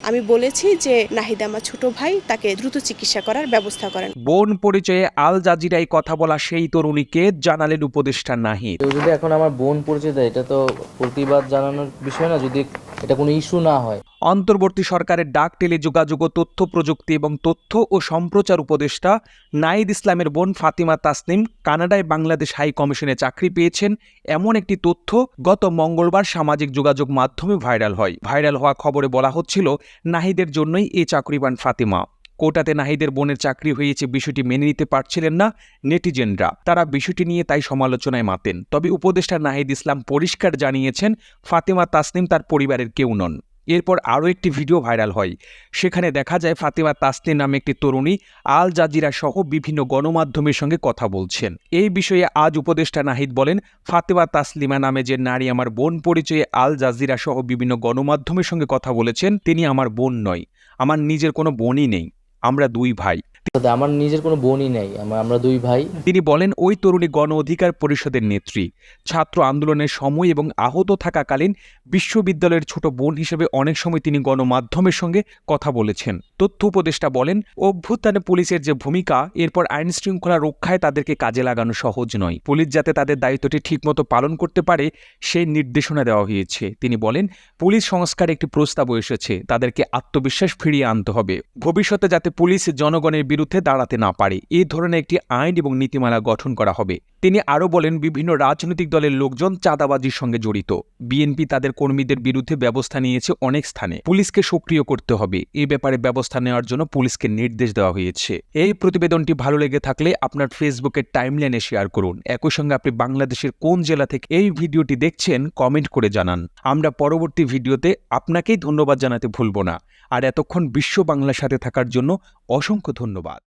আমি বলেছি যে নাহিদ আমার ছোট ভাই তাকে দ্রুত চিকিৎসা করার ব্যবস্থা করেন। বোন পরিচয়ে আল জাজিরায় কথা বলা সেই তরুণীকে জানালেন উপদেষ্টা নাহিদ। যদি এখন আমার বোন পরিচয় দেয় এটা তো প্রতিবাদ জানানোর বিষয় না যদি এটা কোনো ইস্যু না হয়। অন্তর্বর্তী সরকারের ডাক, টেলিযোগাযোগ ও তথ্য প্রযুক্তি এবং তথ্য ও সম্প্রচার উপদেষ্টা নাইদ ইসলামের বোন ফাতিমা তাসনিম কানাডায় বাংলাদেশ হাই কমিশনে চাকরি পেয়েছেন। এমন একটি তথ্য গত মঙ্গলবার সামাজিক যোগাযোগ মাধ্যমে ভাইরাল হয়। ভাইরাল হওয়া খবরে বলা হচ্ছিল নাহিদের জন্যই এই চাকরি পান ফাতিমা। কোটাতে নাহিদের বোনের চাকরি হয়েছে, বিষয়টি মেনে নিতে পারছিলেন না নেটিজেনরা। তারা বিষয়টি নিয়ে তাই সমালোচনায় মাতেন। তবে উপদেষ্টা নাহিদ ইসলাম পরিষ্কার জানিয়েছেন, ফাতেমা তাসনিম তার পরিবারের কেউ নন। এরপর আরও একটি ভিডিও ভাইরাল হয়। সেখানে দেখা যায় ফাতেমা তাসনিম নামে একটি তরুণী আল জাজিরা সহ বিভিন্ন গণমাধ্যমের সঙ্গে কথা বলছেন। এই বিষয়ে আজ উপদেষ্টা নাহিদ বলেন, ফাতেমা তাসলিমা নামে যে নারী আমার বোন পরিচয়ে আল জাজিরা সহ বিভিন্ন গণমাধ্যমের সঙ্গে কথা বলেছেন, তিনি আমার বোন নয়। আমার নিজের কোনো বোনই নেই। আমরা দুই ভাই। আমার নিজের কোনো বোনই নেই, আমরা দুই ভাই। তিনি বলেন, ওই তরুণী গণ অধিকার পরিষদের নেত্রী, ছাত্র আন্দোলনের সময় এবং আহত থাকাকালীন বিশ্ববিদ্যালয়ের ছোট বোন হিসেবে অনেক সময় তিনি গণমাধ্যমের সঙ্গে কথা বলেছেন। তথ্য উপদেষ্টা বলেন, অভ্যুত্থানে পুলিশের যে ভূমিকা, এরপর আইন শৃঙ্খলা রক্ষায় তাদেরকে কাজে লাগানো সহজ নয়। পুলিশ যাতে তাদের দায়িত্বটি ঠিকমতো পালন করতে পারে, সেই নির্দেশনা দেওয়া হয়েছে। তিনি বলেন, পুলিশ সংস্কার একটি প্রস্তাবও এসেছে, তাদেরকে আত্মবিশ্বাস ফিরিয়ে আনতে হবে। ভবিষ্যতে যাতে পুলিশ জনগণের বিরুদ্ধে দাঁড়াতে না পারে। এই ধরনের একটি আইন এবং নীতিমালা গঠন করা হবে। তিনি আরও বলেন, বিভিন্ন রাজনৈতিক দলের লোকজন চাঁদাবাজির সঙ্গে জড়িত। বিএনপি তাদের কর্মীদের বিরুদ্ধে ব্যবস্থা নিয়েছে অনেক স্থানে। পুলিশকে সক্রিয় করতে হবে। এই ব্যাপারে ব্যবস্থা নেওয়ার জন্য পুলিশকে নির্দেশ দেওয়া হয়েছে। এই প্রতিবেদনটি ভালো লেগে থাকলে আপনার ফেসবুকের টাইমলাইনে শেয়ার করুন। একই সঙ্গে আপনি বাংলাদেশের কোন জেলা থেকে এই ভিডিওটি দেখছেন, কমেন্ট করে জানান। আমরা পরবর্তী ভিডিওতে আপনাকেই ধন্যবাদ জানাতে ভুলব না। আর এতক্ষণ বিশ্ব বাংলার সাথে থাকার জন্য অসংখ্য ধন্যবাদ।